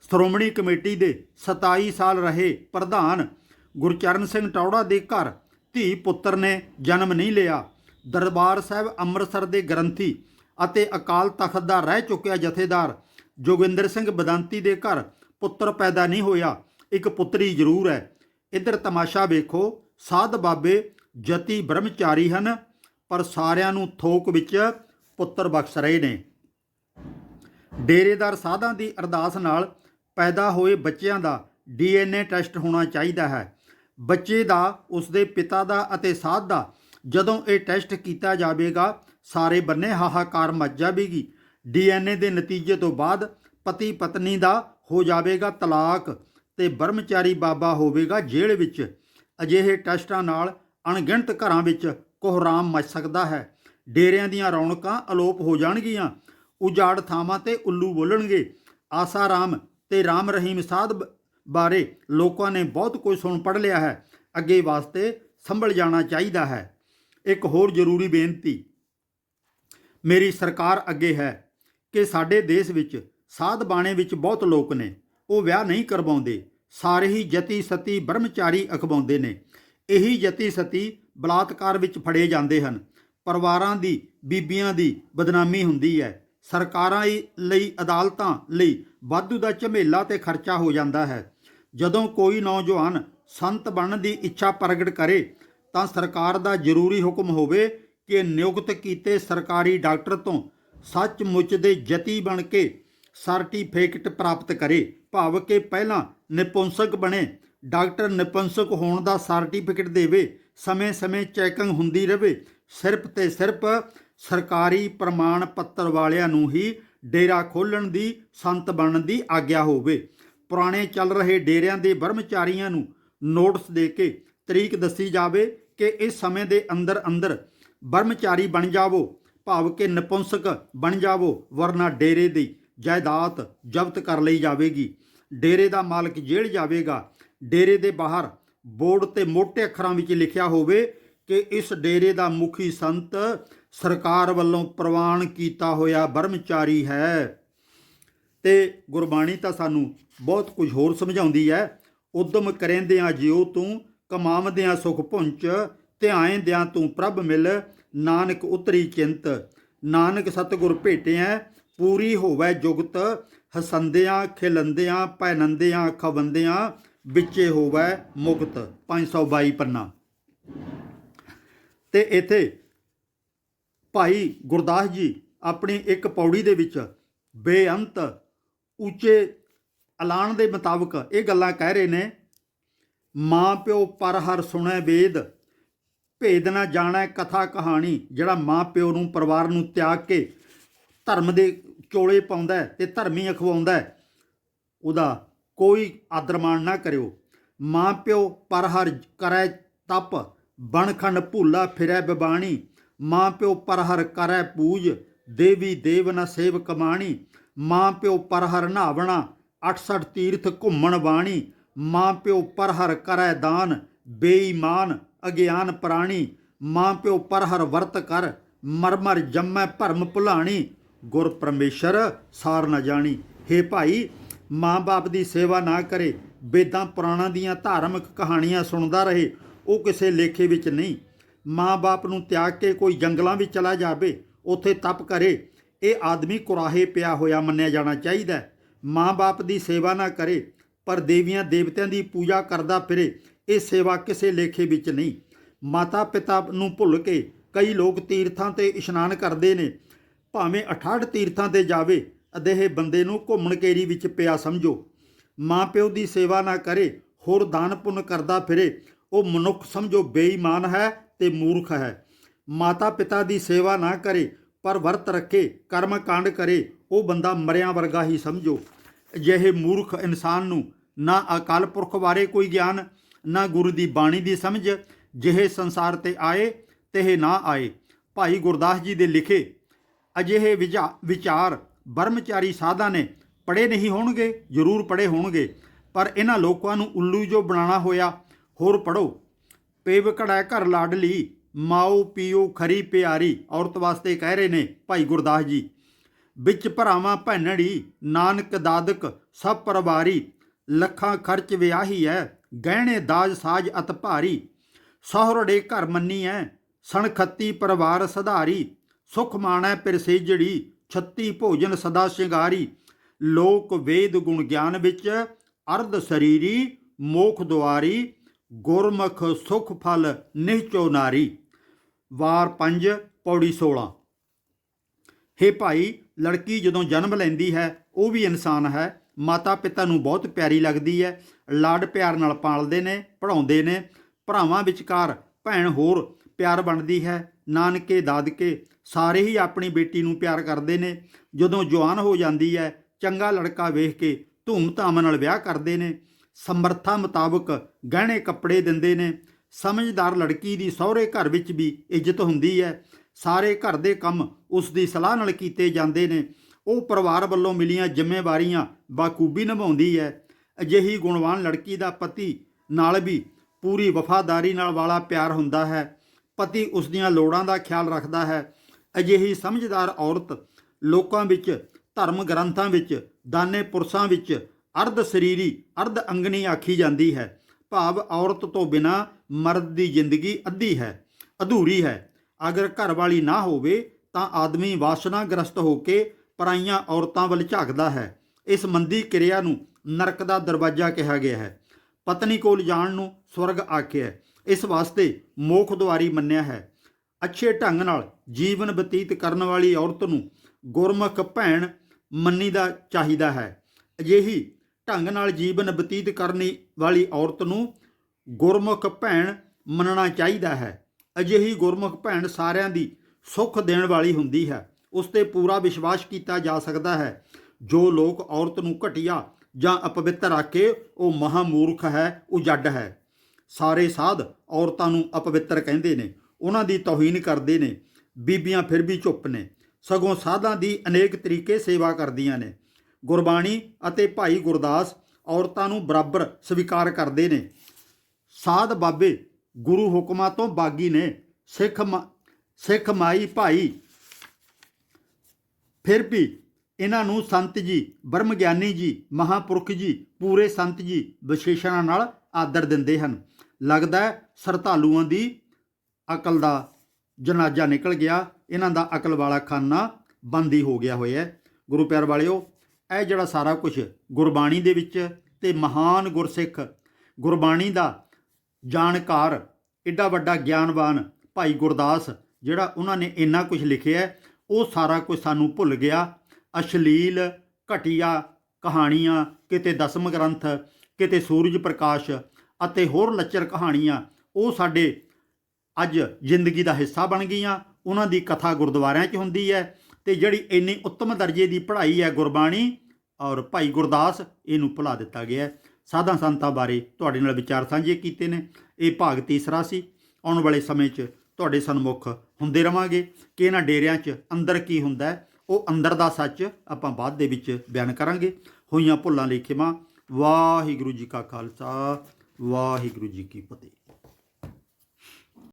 A: ਸ਼੍ਰੋਮਣੀ ਕਮੇਟੀ ਦੇ 27 ਸਾਲ ਰਹੇ ਪ੍ਰਧਾਨ ਗੁਰਚਰਨ ਸਿੰਘ ਟੌੜਾ ਦੇ ਘਰ ਧੀ ਪੁੱਤਰ ਨੇ ਜਨਮ ਨਹੀਂ ਲਿਆ। ਦਰਬਾਰ ਸਾਹਿਬ ਅੰਮ੍ਰਿਤਸਰ ਦੇ ਗ੍ਰੰਥੀ ਅਤੇ ਅਕਾਲ ਤਖਤ ਦਾ ਰਹਿ ਚੁੱਕਿਆ ਜਥੇਦਾਰ ਜੋਗਿੰਦਰ ਸਿੰਘ ਬਦੰਤੀ ਦੇ ਘਰ ਪੁੱਤਰ ਪੈਦਾ ਨਹੀਂ ਹੋਇਆ, ਇੱਕ ਪੁੱਤਰੀ ਜ਼ਰੂਰ ਹੈ। ਇੱਧਰ ਤਮਾਸ਼ਾ ਵੇਖੋ, ਸਾਧ ਬਾਬੇ ਜਤੀ ਬ੍ਰਹਮਚਾਰੀ ਹਨ, ਪਰ ਸਾਰਿਆਂ ਨੂੰ ਥੋਕ ਵਿੱਚ ਪੁੱਤਰ ਬਖਸ਼ ਰਹੇ ਨੇ। ਡੇਰੇਦਾਰ ਸਾਧਾਂ ਦੀ ਅਰਦਾਸ ਨਾਲ ਪੈਦਾ ਹੋਏ ਬੱਚਿਆਂ ਦਾ ਡੀਐਨਏ ਟੈਸਟ ਹੋਣਾ ਚਾਹੀਦਾ ਹੈ। ਬੱਚੇ ਦਾ, ਉਸਦੇ ਪਿਤਾ ਦਾ ਅਤੇ ਸਾਧ ਦਾ ਜਦੋਂ ਇਹ ਟੈਸਟ ਕੀਤਾ ਜਾਵੇਗਾ, ਸਾਰੇ ਬੰਨੇ ਹਾਹਾਕਾਰ ਮਚ ਜਾਵੇਗੀ। ਡੀਐਨਏ ਦੇ ਨਤੀਜੇ ਤੋਂ ਬਾਅਦ ਪਤੀ ਪਤਨੀ ਦਾ ਹੋ ਜਾਵੇਗਾ ਤਲਾਕ ਤੇ ਬਰਮਚਾਰੀ ਬਾਬਾ ਹੋਵੇਗਾ ਜੇਲ੍ਹ ਵਿੱਚ। ਅਜਿਹੇ ਟੈਸਟਾਂ ਨਾਲ ਅਣਗਿਣਤ ਘਰਾਂ ਵਿੱਚ ਕੋਹਰਾਮ ਮਚ ਸਕਦਾ ਹੈ। ਡੇਰਿਆਂ ਦੀਆਂ ਰੌਣਕਾਂ ਅਲੋਪ ਹੋ ਜਾਣਗੀਆਂ। ਉਜਾੜ ਥਾਵਾਂ ਤੇ ਉੱਲੂ ਬੋਲਣਗੇ। ਆਸਾਰਾਮ ਤੇ ਰਾਮ ਰਹੀਮ ਸਾਧ ਬਾਰੇ ਲੋਕਾਂ ਨੇ ਬਹੁਤ ਕੁਝ ਸੁਣ ਪੜ ਲਿਆ ਹੈ। ਅੱਗੇ ਵਾਸਤੇ ਸੰਭਲ ਜਾਣਾ ਚਾਹੀਦਾ ਹੈ। ਇੱਕ ਹੋਰ ਜ਼ਰੂਰੀ ਬੇਨਤੀ। ਮੇਰੀ ਸਰਕਾਰ ਅੱਗੇ ਹੈ ਕਿ ਸਾਡੇ ਦੇਸ਼ ਵਿੱਚ ਸਾਧ ਬਾਣੇ ਵਿੱਚ ਬਹੁਤ ਲੋਕ ਨੇ, ਉਹ ਵਿਆਹ ਨਹੀਂ ਕਰਵਾਉਂਦੇ, ਸਾਰੇ ਹੀ ਜਤੀ ਸਤੀ ਬ੍ਰਹਮਚਾਰੀ ਅਖਵਾਉਂਦੇ ਨੇ। ਇਹੀ ਜਤੀ ਸਤੀ ਬਲਾਤਕਾਰ ਵਿੱਚ ਫੜੇ ਜਾਂਦੇ ਹਨ। ਪਰਿਵਾਰਾਂ ਦੀ, ਬੀਬੀਆਂ ਦੀ ਬਦਨਾਮੀ ਹੁੰਦੀ ਹੈ। ਸਰਕਾਰਾਂ ਲਈ ਅਦਾਲਤਾਂ ਲਈ ਵਾਧੂ ਦਾ ਝਮੇਲਾ ਤੇ ਖਰਚਾ ਹੋ ਜਾਂਦਾ ਹੈ। ਜਦੋਂ ਕੋਈ ਨੌਜਵਾਨ ਸੰਤ ਬਣਨ ਦੀ ਇੱਛਾ ਪ੍ਰਗਟ ਕਰੇ ਤਾਂ ਸਰਕਾਰ ਦਾ ਜ਼ਰੂਰੀ ਹੁਕਮ ਹੋਵੇ ਕਿ ਨਿਯੁਕਤ ਕੀਤੇ ਸਰਕਾਰੀ ਡਾਕਟਰ ਤੋਂ ਸੱਚਮੁੱਚ ਦੇ ਜਤੀ ਬਣ ਕੇ ਸਰਟੀਫਿਕੇਟ ਪ੍ਰਾਪਤ ਕਰੇ, ਭਾਵ ਕਿ ਪਹਿਲਾਂ ਨਿਪੁੰਸਕ ਬਣੇ। ਡਾਕਟਰ ਨਿਪੁੰਸਕ ਹੋਣ ਦਾ ਸਰਟੀਫਿਕੇਟ ਦੇਵੇ, ਸਮੇਂ-ਸਮੇਂ ਚੈਕਿੰਗ ਹੁੰਦੀ ਰਹੇ ਸਿਰਫ ਤੇ ਸਿਰਫ ਸਰਕਾਰੀ ਪ੍ਰਮਾਣ ਪੱਤਰ ਵਾਲਿਆਂ ਨੂੰ ਹੀ ਡੇਰਾ ਖੋਲਣ ਦੀ ਸੰਤ ਬਣਨ ਦੀ ਆਗਿਆ ਹੋਵੇ। ਪੁਰਾਣੇ ਚੱਲ ਰਹੇ ਡੇਰਿਆਂ ਦੇ ਬਰਮਚਾਰੀਆਂ ਨੂੰ ਨੋਟਿਸ ਦੇ ਕੇ ਤਰੀਕ ਦੱਸੀ ਜਾਵੇ ਕਿ ਇਸ ਸਮੇਂ ਦੇ ਅੰਦਰ ਅੰਦਰ ਬਰਮਚਾਰੀ ਬਣ ਜਾਵੋ, ਭਾਵ ਕਿ ਨਪੁੰਸਕ ਬਣ ਜਾਵੋ, ਵਰਨਾ ਡੇਰੇ ਦੀ ਜਾਇਦਾਦ ਜ਼ਬਤ ਕਰ ਲਈ ਜਾਵੇਗੀ। ਡੇਰੇ ਦਾ ਮਾਲਕ ਜੇਲ੍ਹ ਜਾਵੇਗਾ। ਡੇਰੇ ਦੇ ਬਾਹਰ ਬੋਰਡ ਤੇ ਮੋٹے ਅੱਖਰਾਂ ਵਿੱਚ ਲਿਖਿਆ ਹੋਵੇ ਕਿ ਇਸ ਡੇਰੇ ਦਾ ਮੁਖੀ ਸੰਤ ਸਰਕਾਰ ਵੱਲੋਂ ਪ੍ਰਵਾਨ ਕੀਤਾ ਹੋਇਆ ਬਰਮਚਾਰੀ ਹੈ। ਤੇ ਗੁਰਬਾਣੀ ਤਾਂ ਸਾਨੂੰ ਬਹੁਤ ਕੁਝ ਹੋਰ ਸਮਝਾਉਂਦੀ ਹੈ। ਉਦਮ ਕਰੇਂਦਿਆਂ ਜਿਉ ਤੂੰ ਕਮਾਵਦਿਆਂ ਸੁਖ ਪੁੰਚ ਧਿਆਏਂਦਿਆਂ ਤੂੰ ਪ੍ਰਭ ਮਿਲ, ਨਾਨਕ ਉਤਰੀ ਚਿੰਤ। ਨਾਨਕ ਸਤਿਗੁਰ ਭੇਟਿਆ ਪੂਰੀ ਹੋਵੇ ਜੁਗਤ। ਹਸੰਦਿਆਂ, ਖਿਲੰਦਿਆਂ ਪੈਨੰਦਿਆਂ ਖਵੰਦਿਆਂ, ਵਿੱਚੇ ਹੋਵੇ ਮੁਕਤ। 522 ਪੰਨਾ। ਤੇ ਇੱਥੇ ਭਾਈ ਗੁਰਦਾਸ ਜੀ ਆਪਣੀ ਇੱਕ ਪੌੜੀ ਦੇ ਵਿੱਚ ਬੇਅੰਤ, ਉੱਚੇ ਐਲਾਨ ਦੇ ਮੁਤਾਬਕ ਇਹ ਗੱਲਾਂ ਕਹਿ ਰਹੇ ਨੇ ਮਾਂ ਪਿਓ ਪਰ ਹਰ ਸੁਣੈ ਵੇਦ, ਭੇਦ ਨਾ ਜਾਣੈ ਕਥਾ ਕਹਾਣੀ, ਜਿਹੜਾ ਮਾਂ ਪਿਓ ਨੂੰ ਪਰਿਵਾਰ ਨੂੰ ਤਿਆਗ ਕੇ ਧਰਮ ਦੇ ਚੋਲੇ ਪਾਉਂਦਾ ਤੇ ਧਰਮੀ ਅਖਵਾਉਂਦਾ ਉਹਦਾ ਕੋਈ ਆਦਰਮਾਨ ਨਾ ਕਰਿਓ। ਮਾਂ ਪਿਓ ਪਰ ਹਰ ਕਰੈ ਤਪ ਬਣਖੰਡ ਭੂਲਾ ਫਿਰੈ ਬਿਬਾਣੀ। ਮਾਂ ਪਿਓ ਪਰ ਹਰ ਕਰੈ ਪੂਜ, ਦੇਵੀ ਦੇਵ ਨ ਸੇਵ ਕਮਾਣੀ। ਮਾਂ ਪਿਓ ਪਰ ਹਰ ਨਹਾਵਣਾ 68 ਤੀਰਥ ਘੁੰਮਣ ਬਾਣੀ। ਮਾਂ ਪਿਓ ਪਰ ਹਰ ਕਰੈ ਦਾਨ, ਬੇਈਮਾਨ, ਅਗਿਆਨ ਪ੍ਰਾਣੀ ਮਾਂ ਪਿਓ ਪਰ ਹਰ ਵਰਤ ਕਰ, ਮਰਮਰ ਜੰਮੈ ਭਰਮ ਭੁਲਾਣੀ। ਗੁਰ ਪਰਮੇਸ਼ਰ ਸਾਰ ਨਾ ਜਾਣੀ। ਹੇ ਭਾਈ, ਮਾਂ-ਬਾਪ ਦੀ ਸੇਵਾ ਨਾ ਕਰੇ, ਵੇਦਾਂ ਪੁਰਾਣਾਂ ਦੀਆਂ ਧਾਰਮਿਕ ਕਹਾਣੀਆਂ ਸੁਣਦਾ ਰਹੇ, ਉਹ ਕਿਸੇ ਲੇਖੇ ਵਿੱਚ ਨਹੀਂ। ਮਾਂ-ਬਾਪ ਨੂੰ ਤਿਆਗ ਕੇ ਕੋਈ ਜੰਗਲਾਂ ਵਿੱਚ ਚਲਾ ਜਾਵੇ, ਉੱਥੇ ਤਪ ਕਰੇ, ਇਹ ਆਦਮੀ ਕੁਰਾਹੇ ਪਿਆ ਹੋਇਆ ਮੰਨਿਆ ਜਾਣਾ ਚਾਹੀਦਾ ਹੈ। ਮਾਂ-ਬਾਪ ਦੀ ਸੇਵਾ ਨਾ ਕਰੇ ਪਰ ਦੇਵੀਆਂ ਦੇਵਤਿਆਂ ਦੀ ਪੂਜਾ ਕਰਦਾ ਫਿਰੇ, ਇਹ ਸੇਵਾ ਕਿਸੇ ਲੇਖੇ ਵਿੱਚ ਨਹੀਂ। ਮਾਤਾ ਪਿਤਾ ਨੂੰ ਭੁੱਲ ਕੇ ਕਈ ਲੋਕ ਤੀਰਥਾਂ ਤੇ ਇਸ਼ਨਾਨ ਕਰਦੇ ਨੇ। ਭਾਵੇਂ 68 ਤੀਰਥਾਂ ਤੇ ਜਾਵੇ ਅਦੇਹ ਬੰਦੇ ਨੂੰ ਘੁੰਮਣ ਕੇਰੀ ਵਿੱਚ ਪਿਆ ਸਮਝੋ। ਮਾਂ ਪਿਓ ਦੀ ਸੇਵਾ ਨਾ ਕਰੇ, ਹੋਰ ਦਾਨ ਪੁੰਨ ਕਰਦਾ ਫਿਰੇ, ਉਹ ਮਨੁੱਖ ਸਮਝੋ ਬੇਈਮਾਨ ਹੈ ਤੇ ਮੂਰਖ ਹੈ। ਮਾਤਾ ਪਿਤਾ ਦੀ ਸੇਵਾ ਨਾ ਕਰੇ, ਪਰ ਵਰਤ ਰੱਖੇ ਕਰਮ ਕਾਂਡ ਕਰੇ, ਉਹ ਬੰਦਾ ਮਰਿਆਂ ਵਰਗਾ ਹੀ ਸਮਝੋ। ਅਜਿਹੇ ਮੂਰਖ ਇਨਸਾਨ ਨੂੰ ਨਾ ਅਕਾਲ ਪੁਰਖ ਬਾਰੇ ਕੋਈ ਗਿਆਨ, ਨਾ ਗੁਰੂ ਦੀ ਬਾਣੀ ਦੀ ਸਮਝ, ਜਿਹੇ ਸੰਸਾਰ ਤੇ ਆਏ ਤੇਹ ਨਾ ਆਏ। ਭਾਈ ਗੁਰਦਾਸ ਜੀ ਦੇ ਲਿਖੇ ਅਜਿਹੇ ਵਿਚਾ- ਵਿਚਾਰ ਬਰਮਚਾਰੀ ਸਾਧਾਂ ਨੇ ਪੜੇ ਨਹੀਂ ਹੋਣਗੇ, ਜ਼ਰੂਰ ਪੜੇ ਹੋਣਗੇ, ਪਰ ਇਹਨਾਂ ਲੋਕਾਂ ਨੂੰ ਉੱਲੂ ਜੋ ਬਣਾਉਣਾ ਹੋਇਆ, ਹੋਰ ਪੜੋ ਪੇਵ ਕੜਾ ਘਰ ਲਾਡਲੀ ਮਾਓ ਪੀਓ ਖਰੀ ਪਿਆਰੀ, ਔਰਤ ਵਾਸਤੇ ਕਹਿ ਰਹੇ ਨੇ ਭਾਈ ਗੁਰਦਾਸ ਜੀ। ਵਿੱਚ ਭਰਾਵਾਂ ਭੈਣੜੀ, ਨਾਨਕ ਦਾਦਕ ਸਭ ਪਰਿਵਾਰੀ ਲੱਖਾਂ ਖਰਚ ਵਿਆਹੀ ਐ, ਗਹਿਣੇ ਦਾਜ ਸਾਜ ਅਤ ਭਾਰੀ। ਸਹੁਰੜੇ ਘਰ ਮੰਨੀ ਐ ਸਣਖੱਤੀ ਪਰਿਵਾਰ ਸਧਾਰੀ। ਸੁਖ ਮਾਣੈ ਪਿਰਸੇਜੜੀ ਛੱਤੀ ਭੋਜਨ ਸਦਾ ਸ਼ਿੰਗਾਰੀ। ਲੋਕ ਵੇਦ ਗੁਣ ਗਿਆਨ ਵਿੱਚ, ਅਰਧ ਸਰੀਰੀ, ਮੋਖ ਦੁਆਰੀ। ਗੁਰਮੁਖ ਸੁਖ ਫਲ ਨਿਹਚੋ ਨਾਰੀ। ਵਾਰ 5 ਪੌੜੀ 16 ਹੇ ਭਾਈ, ਲੜਕੀ ਜਦੋਂ ਜਨਮ ਲੈਂਦੀ ਹੈ, ਉਹ ਵੀ ਇਨਸਾਨ ਹੈ। ਮਾਤਾ ਪਿਤਾ ਨੂੰ ਬਹੁਤ ਪਿਆਰੀ ਲੱਗਦੀ ਹੈ। ਲਾਡ ਪਿਆਰ ਨਾਲ ਪਾਲਦੇ ਨੇ ਪੜਾਉਂਦੇ ਨੇ। ਭਰਾਵਾਂ ਵਿਚਕਾਰ ਭੈਣ ਹੋਰ ਪਿਆਰ ਬਣਦੀ ਹੈ। ਨਾਨਕੇ, ਦਾਦਕੇ ਸਾਰੇ ਹੀ ਆਪਣੀ ਬੇਟੀ ਨੂੰ ਪਿਆਰ ਕਰਦੇ ਨੇ। ਜਦੋਂ ਜਵਾਨ ਹੋ ਜਾਂਦੀ ਹੈ, ਚੰਗਾ ਲੜਕਾ ਵੇਖ ਕੇ ਧੂਮ-ਧਾਮ ਨਾਲ ਵਿਆਹ ਕਰਦੇ ਨੇ। ਸਮਰੱਥਾ ਮੁਤਾਬਕ ਗਹਿਣੇ ਕੱਪੜੇ ਦਿੰਦੇ ਨੇ। ਸਮਝਦਾਰ ਲੜਕੀ ਦੀ ਸਹੁਰੇ ਘਰ ਵਿੱਚ ਵੀ ਇੱਜ਼ਤ ਹੁੰਦੀ ਹੈ। ਸਾਰੇ ਘਰ ਦੇ ਕੰਮ ਉਸ ਦੀ ਸਲਾਹ ਨਾਲ ਕੀਤੇ ਜਾਂਦੇ ਨੇ। ਉਹ ਪਰਿਵਾਰ ਵੱਲੋਂ ਮਿਲੀਆਂ ਜ਼ਿੰਮੇਵਾਰੀਆਂ ਬਾਖੂਬੀ ਨਿਭਾਉਂਦੀ ਹੈ। ਅਜਿਹੀ ਗੁਣਵਾਨ ਲੜਕੀ ਦਾ ਪਤੀ ਨਾਲ ਵੀ ਪੂਰੀ ਵਫਾਦਾਰੀ ਨਾਲ ਵਾਲਾ ਪਿਆਰ ਹੁੰਦਾ ਹੈ। ਪਤੀ ਉਸ ਦੀਆਂ ਲੋੜਾਂ ਦਾ ਖਿਆਲ ਰੱਖਦਾ ਹੈ। ਅਜਿਹੀ ਸਮਝਦਾਰ ਔਰਤ ਲੋਕਾਂ ਵਿੱਚ, ਧਰਮ ਗ੍ਰੰਥਾਂ ਵਿੱਚ, ਦਾਨੇ ਪੁਰਸ਼ਾਂ ਵਿੱਚ ਅਰਧ ਸਰੀਰੀ, ਅਰਧ ਅੰਗਨੀ ਆਖੀ ਜਾਂਦੀ ਹੈ। ਭਾਵ ਔਰਤ ਤੋਂ ਬਿਨਾ ਮਰਦ ਦੀ ਜ਼ਿੰਦਗੀ ਅੱਧੀ ਹੈ, ਅਧੂਰੀ ਹੈ। ਅਗਰ ਘਰ ਵਾਲੀ ਨਾ ਹੋਵੇ ਤਾਂ ਆਦਮੀ ਵਾਸਨਾਗ੍ਰਸਤ ਹੋ ਕੇ ਪਰਾਈਆਂ ਔਰਤਾਂ ਵੱਲ ਝਾਕਦਾ ਹੈ। ਇਸ ਮੰਦੀ ਕਿਰਿਆ ਨੂੰ ਨਰਕ ਦਾ ਦਰਵਾਜ਼ਾ ਕਿਹਾ ਗਿਆ ਹੈ। ਪਤਨੀ ਕੋਲ ਜਾਣ ਨੂੰ ਸਵਰਗ ਆਖਿਆ ਹੈ। ਇਸ ਵਾਸਤੇ ਮੋਖ ਦੁਆਰੀ ਮੰਨਿਆ ਹੈ। ਅੱਛੇ ਢੰਗ ਨਾਲ ਜੀਵਨ ਬਤੀਤ ਕਰਨ ਵਾਲੀ ਔਰਤ ਨੂੰ ਗੁਰਮੁਖ ਭੈਣ ਮੰਨੀ ਦਾ ਚਾਹੀਦਾ ਹੈ। ਅਜਿਹੀ ਢੰਗ ਨਾਲ ਜੀਵਨ ਬਤੀਤ ਕਰਨੀ ਵਾਲੀ ਔਰਤ ਨੂੰ ਗੁਰਮੁਖ ਭੈਣ ਮੰਨਣਾ ਚਾਹੀਦਾ ਹੈ। ਅਜਿਹੀ ਗੁਰਮੁਖ ਭੈਣ ਸਾਰਿਆਂ ਦੀ ਸੁੱਖ ਦੇਣ ਵਾਲੀ ਹੁੰਦੀ ਹੈ। ਉਸ ਤੇ ਪੂਰਾ ਵਿਸ਼ਵਾਸ ਕੀਤਾ ਜਾ ਸਕਦਾ ਹੈ। ਜੋ ਲੋਕ ਔਰਤ ਨੂੰ ਘਟੀਆ ਜਾਂ ਅਪਵਿੱਤਰ ਆਖੇ, ਉਹ ਮਹਾਮੂਰਖ ਹੈ ਉਹ ਜੱਡ ਹੈ। ਸਾਰੇ ਸਾਧ ਔਰਤਾਂ ਨੂੰ ਅਪਵਿੱਤਰ ਕਹਿੰਦੇ ਨੇ, ਉਹਨਾਂ ਦੀ ਤੋਹੀਨ ਕਰਦੇ ਨੇ, ਬੀਬੀਆਂ ਫਿਰ ਵੀ ਚੁੱਪ ਨੇ। ਸਗੋਂ ਸਾਧਾਂ ਦੀ ਅਨੇਕ ਤਰੀਕੇ ਸੇਵਾ ਕਰਦੀਆਂ ਨੇ। ਗੁਰਬਾਣੀ ਅਤੇ ਭਾਈ ਗੁਰਦਾਸ ਔਰਤਾਂ ਨੂੰ ਬਰਾਬਰ ਸਵੀਕਾਰ ਕਰਦੇ ਨੇ। ਸਾਧ ਬਾਬੇ ਗੁਰੂ ਹੁਕਮਾਂ ਤੋਂ ਬਾਗੀ ਨੇ। ਸਿੱਖ ਮ- ਸਿੱਖ ਮਾਈ ਭਾਈ ਫਿਰ ਵੀ ਇਹਨਾਂ ਨੂੰ ਸੰਤ ਜੀ ਬ੍ਰਹਮ ਗਿਆਨੀ ਜੀ, ਮਹਾਪੁਰਖ ਜੀ, ਪੂਰੇ ਸੰਤ ਜੀ ਵਿਸ਼ੇਸ਼ਣਾਂ ਨਾਲ ਆਦਰ ਦਿੰਦੇ ਹਨ। ਲੱਗਦਾ ਹੈ ਸਰਧਾਲੂਆਂ ਦੀ ਅਕਲ ਦਾ ਜਨਾਜ਼ਾ ਨਿਕਲ ਗਿਆ, ਇਹਨਾਂ ਦਾ ਅਕਲ ਵਾਲਾ ਖਾਨਾ ਬੰਦ ਹੀ ਹੋ ਗਿਆ ਹੋਇਆ ਗੁਰੂ ਪਿਆਰ ਵਾਲਿਓ, ਇਹ ਜਿਹੜਾ ਸਾਰਾ ਕੁਝ ਗੁਰਬਾਣੀ ਦੇ ਵਿੱਚ ਤੇ ਮਹਾਨ ਗੁਰਸਿੱਖ ਗੁਰਬਾਣੀ ਦਾ ਜਾਣਕਾਰ, ਏਡਾ ਵੱਡਾ ਗਿਆਨਵਾਨ ਭਾਈ ਗੁਰਦਾਸ ਜਿਹੜਾ ਉਹਨਾਂ ਨੇ ਇੰਨਾ ਕੁਝ ਲਿਖਿਆ ਉਹ ਸਾਰਾ ਕੁਝ ਸਾਨੂੰ ਭੁੱਲ ਗਿਆ। ਅਸ਼ਲੀਲ, ਘਟੀਆ ਕਹਾਣੀਆਂ, ਕਿਤੇ ਦਸਮ ਗ੍ਰੰਥ, ਕਿਤੇ ਸੂਰਜ ਪ੍ਰਕਾਸ਼ ਅਤੇ ਹੋਰ ਲੱਚਰ ਕਹਾਣੀਆਂ, ਉਹ ਸਾਡੇ ਅੱਜ ਜ਼ਿੰਦਗੀ ਦਾ ਹਿੱਸਾ ਬਣ ਗਈਆਂ। ਉਹਨਾਂ ਦੀ ਕਥਾ ਗੁਰਦੁਆਰਿਆਂ 'ਚ ਹੁੰਦੀ ਹੈ ਤੇ ਜਿਹੜੀ ਇੰਨੀ ਉੱਤਮ ਦਰਜੇ ਦੀ ਪੜ੍ਹਾਈ ਹੈ ਗੁਰਬਾਣੀ ਔਰ ਭਾਈ ਗੁਰਦਾਸ, ਇਹਨੂੰ ਭੁਲਾ ਦਿੱਤਾ ਗਿਆ ਹੈ। ਸਾਧਾਂ ਸੰਤਾਂ ਬਾਰੇ ਤੁਹਾਡੇ ਨਾਲ ਵਿਚਾਰ ਸਾਂਝੇ ਕੀਤੇ ਨੇ। ਇਹ ਭਾਗ ਤੀਸਰਾ ਸੀ। ਆਉਣ ਵਾਲੇ ਸਮੇਂ 'ਚ ਤੁਹਾਡੇ ਸਨਮੁਖ ਹੁੰਦੇ ਰਵਾਂਗੇ। ਕਿ ਇਹਨਾਂ ਡੇਰਿਆਂ 'ਚ ਅੰਦਰ ਕੀ ਹੁੰਦਾ ਉਹ ਅੰਦਰ ਦਾ ਸੱਚ ਆਪਾਂ ਬਾਅਦ ਦੇ ਵਿੱਚ ਬਿਆਨ ਕਰਾਂਗੇ। ਹੋਈਆਂ ਭੁੱਲਾਂ ਲਈ ਖਿਮਾ ਵਾਹਿਗੁਰੂ ਜੀ ਕਾ ਖਾਲਸਾ, ਵਾਹਿਗੁਰੂ ਜੀ ਕੀ ਫਤਿਹ।